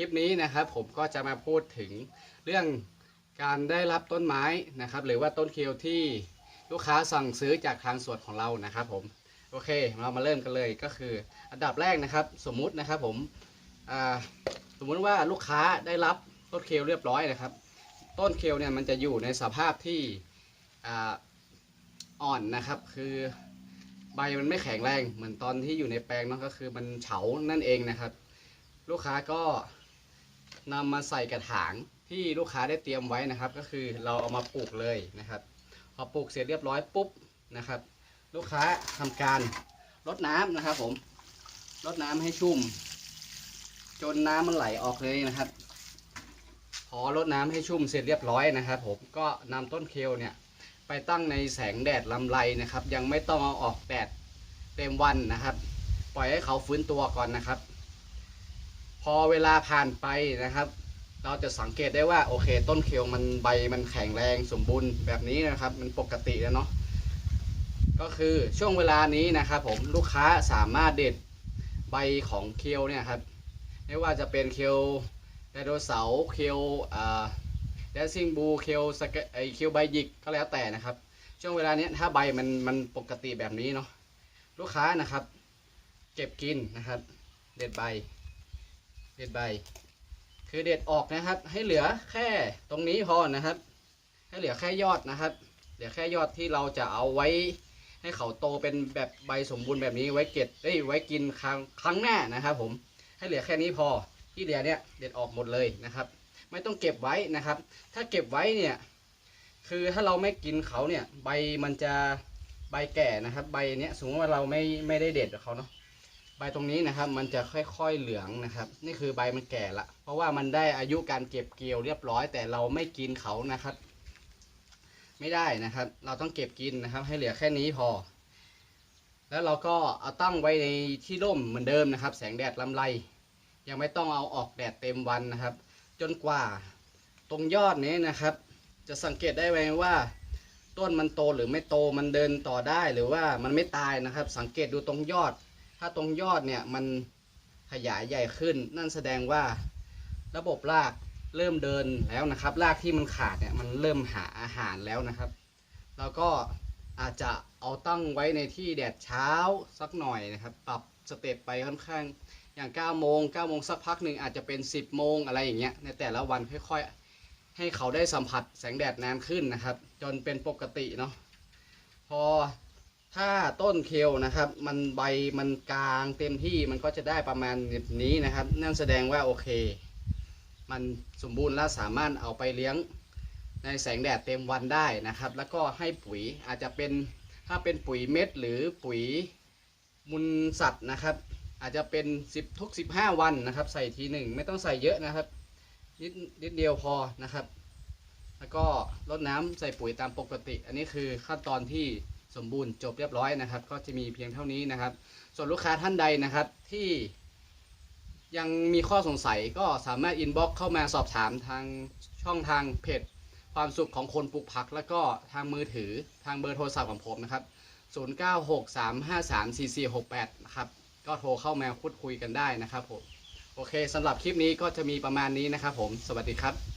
ลิปนี้นะครับผมก็จะมาพูดถึงเรื่องการได้รับต้นไม้นะครับ หรือว่าต้นเคียวที่ลูกค้าสั่งซื้อจากทางสวนของเรานะครับผมโอเค เรามาเริ่มกันเลยก็คือ อันดับแรกนะครับ สมมุตินะครับผมสมมุติว่าลูกค้าได้รับต้นเคียวเรียบร้อยนะครับ ต้นเคียวเนี่ยมันจะอยู่ในสภาพที่อ่อ่อนนะครับ คือใบมันไม่แข็งแรงเหมือนตอนที่อยู่ในแปลงเนาะก็คือมันเฉานั่นเองนะครับ ลูกค้าก็ นำมาใส่กระถางที่ลูกค้าได้เตรียมไว้นะครับ ก็คือเราเอามาปลูกเลยนะครับพอปลูกเสร็จเรียบร้อยปุ๊บนะครับ ลูกค้าทำการรดน้ำนะครับ ผมรดน้ำให้ชุ่ม จนน้ำมันไหลออกเลยนะครับ พอรดน้ำให้ชุ่มเสร็จเรียบร้อยนะครับ ผมก็นำต้นเคลเนี่ยไปตั้งในแสงแดดลำไรนะครับ ยังไม่ต้องเอาออกแดดเต็มวันนะครับ ปล่อยให้เขาฟื้นตัวก่อนนะครับ พอเวลาผ่านไปนะครับ เราจะสังเกตได้ว่าโอเค ต้นเคียวมันใบมันแข็งแรงสมบูรณ์แบบนี้นะครับ มันปกติแล้วเนาะก็คือช่วงเวลานี้นะครับผมลูกค้าสามารถเด็ดใบของเคียวเนี่ยครับไม่ว่าจะเป็นเคียวไดโนเสาร์เคียวอ่าแดซิงบูเคียวสกไอเคียวใบหยิกก็แล้วแต่นะครับ ช่วงเวลานี้ถ้าใบมันมันปกติแบบนี้เนาะลูกค้านะครับ เก็บกินนะครับ เด็ดใบ เด็ดใบ คือเด็ดออกนะครับ ให้เหลือแค่ตรงนี้พอนะครับ ให้เหลือแค่ยอดนะครับ เหลือแค่ยอดที่เราจะเอาไว้ ให้เขาโตเป็นแบบใบสมบูรณ์แบบนี้ไว้เก็บได้ไว้กินครั้งครั้งหน้านะครับ ผมให้เหลือแค่นี้พอที่เหลือเนี่ยเด็ดออกหมดเลยนะครับ ไม่ต้องเก็บไว้นะครับ ถ้าเก็บไว้เนี่ยคือถ้าเราไม่กินเขาเนี่ยใบมันจะใบแก่นะครับ ใบเนี้ยสมมติว่าเราไม่ไม่ได้เด็ดเขาเนาะ ใบตรงนี้นะครับ มันจะค่อยๆเหลืองนะครับ นี่คือใบมันแก่ละ เพราะว่ามันได้อายุการเก็บเกี่ยวเรียบร้อย แต่เราไม่กินเขานะครับ ไม่ได้นะครับ เราต้องเก็บกินนะครับ ให้เหลือแค่นี้พอ แล้วเราก็เอาตั้งไว้ในที่ร่มเหมือนเดิมนะครับ แสงแดดลำไร ยังไม่ต้องเอาออกแดดเต็มวันนะครับ จนกว่าตรงยอดนี้นะครับ จะสังเกตได้ไหมว่า ต้นมันโตหรือไม่โตมันเดินต่อได้หรือว่ามันไม่ตายนะครับ สังเกตดูตรงยอด ถ้าตรงยอดเนี่ยมันขยายใหญ่ขึ้น นั่นแสดงว่าระบบรากเริ่มเดินแล้วนะครับ รากที่มันขาดเนี่ยมันเริ่มหาอาหารแล้วนะครับ แล้วก็อาจจะเอาตั้งไว้ในที่แดดเช้าสักหน่อยนะครับ ปรับสเต็ปไปค่อนข้างอย่าง9โมง9โมงสักพักหนึ่งอาจจะเป็น 10 โมงอะไรอย่างเงี้ยในแต่ละวันค่อยๆ ให้เขาได้สัมผัสแสงแดดนานขึ้นนะครับ จนเป็นปกติเนาะพอ ถ้าต้นเคลนะครับ มันใบมันกลางเต็มที่มันก็จะได้ประมาณแบบนี้นะครับ นั่นแสดงว่าโอเค มันสมบูรณ์และสามารถเอาไปเลี้ยงในแสงแดดเต็มวันได้นะครับ แล้วก็ให้ปุ๋ยอาจจะเป็นถ้าเป็นปุ๋ยเม็ดหรือปุ๋ยมูลสัตว์นะครับ อาจจะเป็น 10 ทุก 15 วันนะครับ ใส่ทีหนึ่งไม่ต้องใส่เยอะนะครับนิดนิดเดียวพอนะครับ แล้วก็รดน้ำใส่ปุ๋ยตามปกติ อันนี้คือขั้นตอนที่ สมบูรณ์จบเรียบร้อยนะครับ ก็จะมีเพียงเท่านี้นะครับ ส่วนลูกค้าท่านใดนะครับที่ยังมีข้อสงสัยก็สามารถอินบ็อกเข้ามาสอบถามทางช่องทางเพจความสุขของคนปลูกผัก แล้วก็ทางมือถือทางเบอร์โทรศัพท์ของผมนะครับ 0963534468 นะครับ ก็โทรเข้ามาพูดคุยกันได้นะครับผม โอเคสำหรับคลิปนี้ก็จะมีประมาณนี้นะครับผม สวัสดีครับ